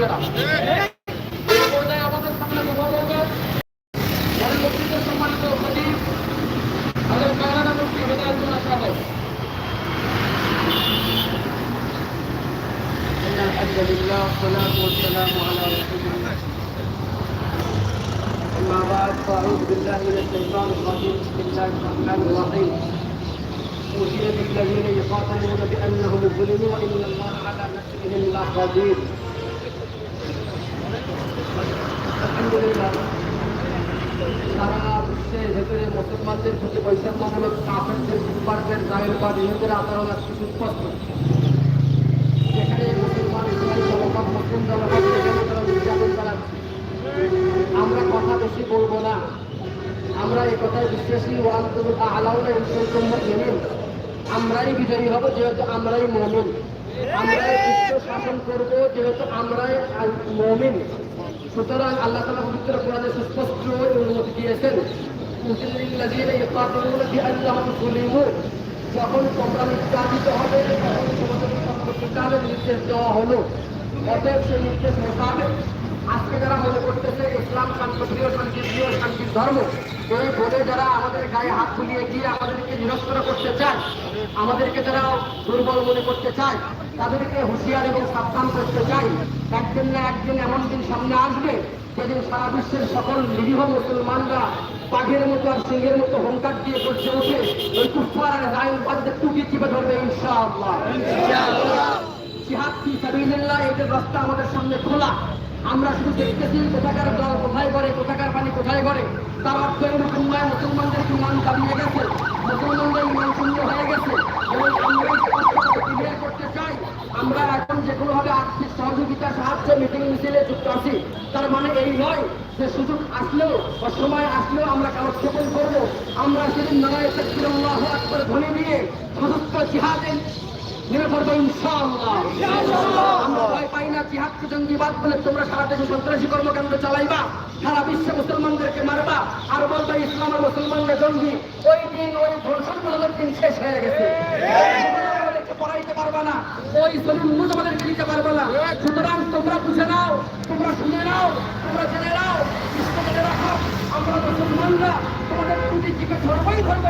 ভাইয়েরা এই পর্যায়ে আমাদের সামনে কথা বলবেন ঘরের মসজিদের সম্মানিত খতিব তাদের কায়রানা মুক্তি হেদায়তুল্লাহ সাহেব إن الحمد لله والصلاة والسلام على رسول الله أما بعد فأعوذ بالله من الشيطان الرجيم بسم الله الرحمن الرحيم أوحي بالذين يقاتلون بأنهم ظلموا وإن الله على نصرهم لقدير আলহামদুলিল্লাহ সারা মুসলমানদের প্রতি বৈষম্যমূলক কাফেরদের কুপারদের গায়ের বা নিজেদের আচরণ মুসলমান আমরা কথা বেশি বলব না। আমরা এ কথায় বিশ্বাসী ওয়ান আলাউনা ইনসুল মেনে আমরাই বিজয়ী হব, যেহেতু আমরাই মমিন। আমরা বিশ্ব শাসন করব, যেহেতু আমরাই মমিন সুতরাং আল্লাহ তালা পবিত্র কোরআনে সুস্পষ্ট অনুমতি দিয়েছেন যখন তোমরা নির্যাতিত হবে, তখন তোমাদের নির্দেশ দেওয়া হলো। অতএব সেই নির্দেশ মোতাবেক আজকে যারা মনে করতেছে, ইসলাম শান্তিপ্রিয় শান্তিপ্রিয় শান্তির ধর্ম, এই বলে যারা আমাদের গায়ে হাত বুলিয়ে গিয়ে আমাদেরকে নিরস্ত্র করতে চায়, আমাদেরকে যারা দুর্বল মনে করতে চায়, তাদেরকে হুঁশিয়ার এবং সাবধান করতে চাই। একদিন না একদিন এমন দিন সামনে আসবে, যেদিন সারা বিশ্বের সকল নিরীহ মুসলমানরা বাঘের মতো আর সিংহের মতো হংকার দিয়ে করছে উঠে ওই কুফার আর রায়বাদদের টুকি চিপে ধরবে ইনশাআল্লাহ। জিহাদ ফি সাবিলিল্লাহ, এদের রাস্তা আমাদের সামনে খোলা। আমরা শুধু দেখতেছি কোথাকার জল কোথায় করে, কোথাকার পানি কোথায় করে। তার অর্থ এরকম নয় মুসলমানদের ইমান দাবিয়ে গেছে। মুসলমানদের ইমান শূন্য হয়ে গেছে। এবং আমরা করতে চাই। আমরা এখন যে কোনোভাবে আর্থিক সহযোগিতা সাহায্য মিটিং মিছিলে যুক্ত আছি, তার মানে এই নয় যে সুযোগ আসলেও বা সময় আসলেও আমরা কালক্ষেপণ করব। আমরা সেদিন নয় আল্লাহ আকবর ধ্বনি দিয়ে সমস্ত জিহাদে নেমে পড়ব ইনশাআল্লাহ। আমরা ভয় পাই না জিহাদকে জঙ্গিবাদ বলে তোমরা সারা দেশে সন্ত্রাসী কর্মকাণ্ড চালাইবা সারা বিশ্বে মুসলমানদেরকে মারবা আর বলবা ইসলাম আর মুসলমানরা জঙ্গি। ওই দিন ওই ধর্ষণ বদলের দিন শেষ হয়ে গেছে। পড়াইতে পারবা না ওই জলিম মুজ আমাদেরকে দিতে পারবে না। সুতরাং তোমরা বুঝে নাও তোমরা শুনে নাও তোমরা জেনে নাও বিশ্ব জেনে রাখো আমরা মুসলমানরা তোমাদের প্রতিটিকে ধরবই ধরবো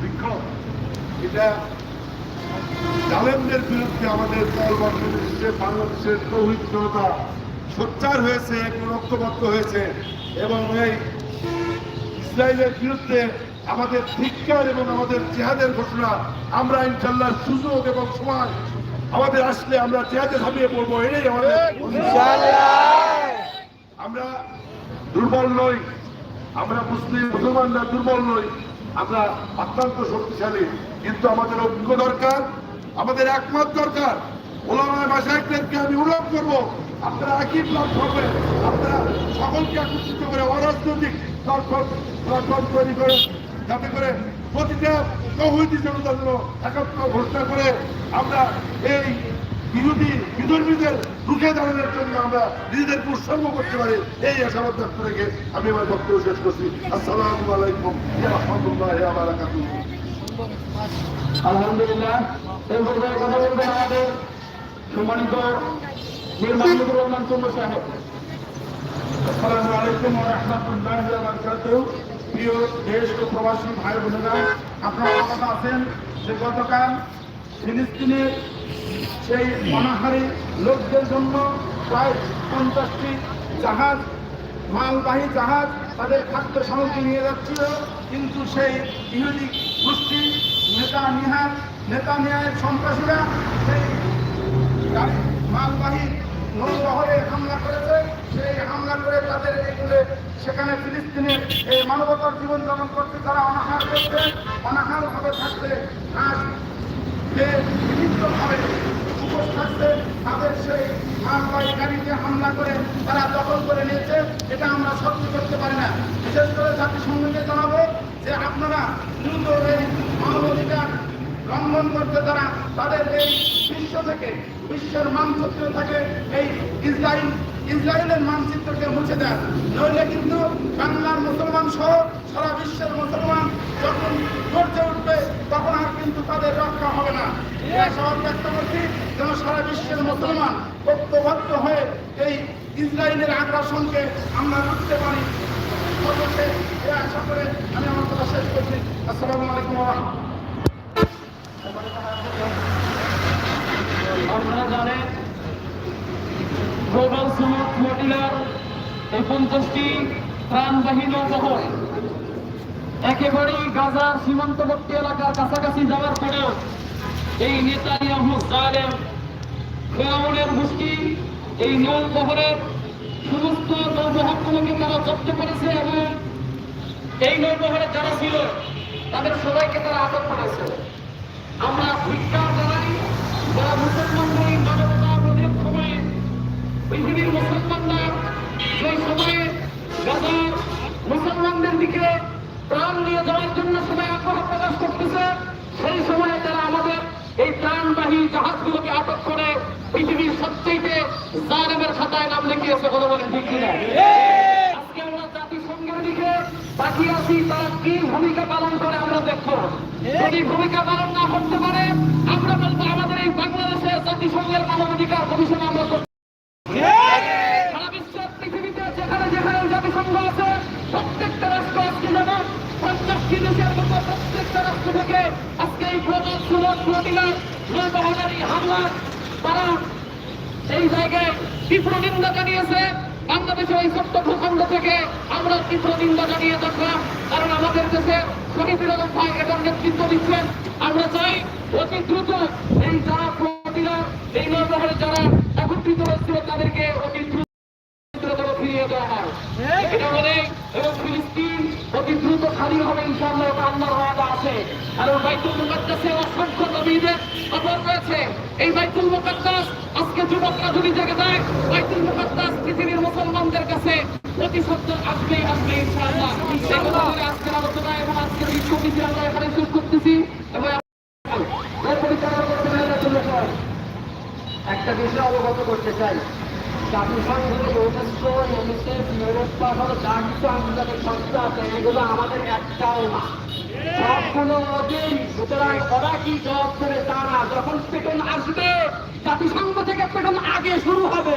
বিক্ষোভ। এটা জালেমদের বিরুদ্ধে আমাদের দল বাংলাদেশের তৌহিদ জনতা সোচ্চার হয়েছে একটু হয়েছে এবং এই ইসরায়েলের বিরুদ্ধে আমাদের ধিক্কার এবং আমাদের জেহাদের ঘোষণা আমরা ইনশাল্লাহ সুযোগ এবং সময় আমাদের আসলে আমরা জেহাদে ঝাঁপিয়ে পড়ব। এটাই আমাদের আমরা দুর্বল নই। আমরা মুসলিম মুসলমানরা দুর্বল নই, আমরা অত্যন্ত শক্তিশালী, কিন্তু আমাদের ঐক্য দরকার, আমাদের একমত দরকার। ওলামায় আমি অনুরোধ করব, আপনারা একই প্ল্যাটফর্মে আপনারা সকলকে একত্রিত করে অরাজনৈতিক প্ল্যাটফর্ম তৈরি করে, যাতে করে প্রতিটা তৌহিদি জনতা একত্র ঘোষণা করে, আমরা এই বিরোধী, বিধর্মীদের রুখে দাঁড়ানোর জন্য আমরা নিজেদের উৎসর্গ করতে পারি। এই আশাবাদ ব্যক্ত রেখে আমি আমার বক্তব্য শেষ করছি। আসসালামু আলাইকুম। আলহামদুলিল্লাহ। কথা সাহেব। প্রবাসী ভাই আপনারা অবগত আছেন যে গতকাল ফিলিস্তিনের সেই অনাহারী লোকদের জন্য প্রায় পঞ্চাশটি জাহাজ, মালবাহী জাহাজ তাদের খাদ্য সামগ্রী নিয়ে যাচ্ছিল। কিন্তু সেই ইহুদি গোষ্ঠী, নেতা নিহার, নেতা নিহায়ের সন্ত্রাসীরা সেই গাড়ি, মালবাহী নৌবহরে হামলা করেছে। সেই হামলা করে তাদের এগুলো সেখানে ফিলিস্তিনের এই মানবতার জীবন যাপন করতে তারা অনাহার করছে। অনাহার ভাবে থাকতে ঘাস যে বিভিন্নভাবে তাদের সেই মালবাহী হামলা করে তারা দখল করে নিয়েছে, এটা আমরা সহ্য করতে পারি না। বিশেষ করে জাতিসংঘকে জানাব যে আপনারা দ্রুত এই মানবাধিকার লঙ্ঘন করতে তারা তাদের এই বিশ্ব থেকে, বিশ্বের মানচিত্র থেকে এই ইসরায়েল ইসরায়েলের মানচিত্রকে মুছে দেন। নইলে কিন্তু বাংলার মুসলমান সহ সারা বিশ্বের মুসলমান যখন গর্জে উঠবে, তখন আর কিন্তু তাদের রক্ষা হবে না। আশাবাদ ব্যক্ত করছি যেন সারা বিশ্বের মুসলমান ঐক্যবদ্ধ হয়ে এই ইসরায়েলের আগ্রাসনকে আমরা রুখতে পারি। আশা করে আমি আমার কথা শেষ করছি। আসসালামু আলাইকুম গ্লোবাল সুমুখ ফ্লোটিলার এই পঞ্চাশটি ত্রাণবাহী নৌবহর একেবারেই গাজার সীমান্তবর্তী এলাকার কাছাকাছি যাওয়ার পরেও এই নেতানিয়াহু জালেম ফেরাউনের গোষ্ঠী এই নৌবহরের সমস্ত নৌবহরগুলোকে তারা জব্দ করেছে এবং এই নৌবহরে যারা ছিল, তাদের সবাইকে তারা আটক করেছে। আমরা ধিক্কার জানাই, যারা মুসলমানদের সময়ে পৃথিবীর মুসলমানরা সেই সময়ে গাজার মুসলমানদের দিকে প্রাণ নিয়ে যাওয়ার জন্য সবাই আগ্রহ প্রকাশ করতেছে। সেই সময়ে তারা আমাদের এই প্রাণবাহী জাহাজগুলোকে আটক করে পৃথিবীর সবচেয়ে জালেমের খাতায় নাম লিখিয়েছে কথা বলেন ঠিক কিনা? আজকে আমরা জাতিসংঘের দিকে তাকিয়ে আছি, তারা কি ভূমিকা পালন করে আমরা দেখব। যদি ভূমিকা পালন না করতে পারে আমরা বলব আমাদের এই বাংলাদেশে জাতিসংঘের মানবাধিকার কমিশন আমরা করতে সারা বিশ্বের পৃথিবীতে যেখানে যেখানে জাতিসংঘ আছে প্রত্যেকটা রাষ্ট্র আজকে যেমন পঞ্চাশটি দেশের মতো প্রত্যেকটা রাষ্ট্র থেকে আজকে এই গ্লোবাল সুরত ফ্লোটিলার নৌবাহিনী হামলা তারা এই তীব্র নিন্দা জানিয়েছে। বাংলাদেশের এই ছোট্ট ভূখণ্ড থেকে আমরা তীব্র নিন্দা জানিয়ে থাকলাম। কারণ আমাদের দেশে শহীদুল আলম ভাই এটার নেতৃত্ব দিচ্ছেন। আমরা চাই অতি দ্রুত এই যারা প্রতিরা এই নৌবহরে যারা একত্রিত হয়েছিল, তাদেরকে অতি দ্রুত দেওয়া হয়। এবং অতি দ্রুত খালি হবে অসংখ্য নবীদের খবর রয়েছে। এই বাইতুল মুকাদ্দাস আজকে যুবকরা যদি জেগে যায়, বাইতুল মুকাদ্দাস পৃথিবীর মুসলমানদের কাছে সত্য আসবে আসবে একটা বিষয় অবগত করতে চাই। জাতিসংঘ এগুলো আমাদের একটাও না। সবগুলো সুতরাং কি জবাব দেবে তা না যখন পেটন আসবে জাতিসংঘ থেকে পেটন আগে শুরু হবে।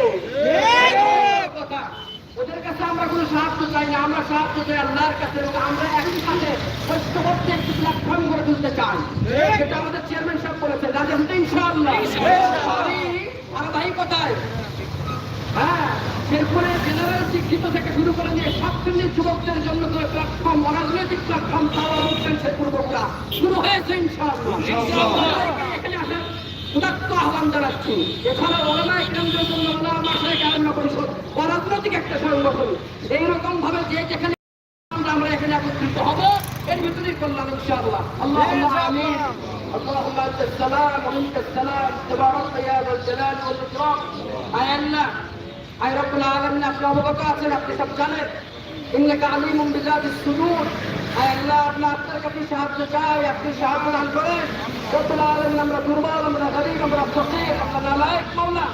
কথা। ওদের কাছে আমরা কোনো সাহায্য চাই না। আমরা সাহায্য চাই আল্লাহর কাছে। এবং আমরা একই সাথে ঐক্যবদ্ধ একটি প্ল্যাটফর্ম করে তুলতে চাই। যেটা আমাদের চেয়ারম্যান সাহেব বলেছেন রাজা ইনশাল্লাহ ইনশাআল্লাহ আমি ধারাবাহিকতায় হ্যাঁ এরপরে জেনারেল শিক্ষিত থেকে শুরু করে নিয়ে সব শ্রেণীর যুবকদের জন্য যে প্ল্যাটফর্ম অরাজনৈতিক প্ল্যাটফর্ম তারা বলছেন সে পূর্বকরা শুরু হয়েছে ইনশাআল্লাহ এখানে আসার উদাত্ত আহ্বান জানাচ্ছি এছাড়া ওলামা কেন্দ্রের জন্য ওলামা মাসায় আলোচনা পরিষদ অরাজনৈতিক একটা সংগঠন এইরকম ভাবে যে যেখানে আমরা আমরা এখানে একত্রিত হব এর ভিতরেই করলাম ইনশাআল্লাহ আল্লাহ আমিন اللهم انت السلام ومنك السلام تبارك يا ذا الجلال والاكرام আয় আল্লাহ আয় রব্বুল আলামিন, আপনি অবগত আছেন, আপনি সব জানেন। ইন্নাকা আলিমুম বিজাতিস সুদূর। আয় আল্লাহ, আপনি আপনার কাছে সাহায্য চাই, আপনি সাহায্য দান করেন। রব্বুল আলামিন, আমরা দুর্বল, আমরা গরিব, আমরা ফকির, আমরা নালায়েক মাওলা।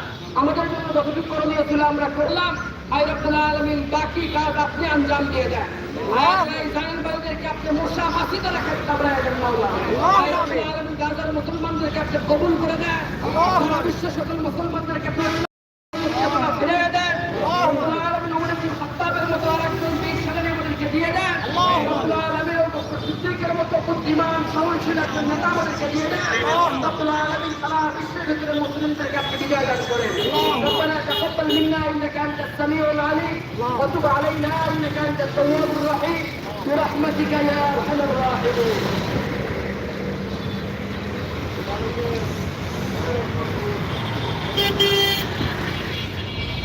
আমাদের জন্য যতটুকু করণীয় ছিল আমরা করলাম। আয় রব্বুল আলামিন, বাকি কাজ আপনি আঞ্জাম দিয়ে দেন। আল্লাহ, এই জানেন ভাইদেরকে আপনি মশা দ্বারা খেতে কাবড়ায় দেন মাওলা। আয় রব্বুল আলামিন, গাজার মুসলমানদেরকে আপনি কবুল করে দেন। বিশ্ব সকল মুসলমানদেরকে বুদ্ধিমান সহনশীল একজন নেতা আমাদেরকে দিয়ে দেন রব্বুল আলামিন সারা বিশ্বের ভিতরে মুসলিমদেরকে আপনি বিজয় দান করেন ربنا تقبل منا انك انت السميع العليم وتب علينا انك انت التواب الرحيم برحمتك يا ارحم الراحمين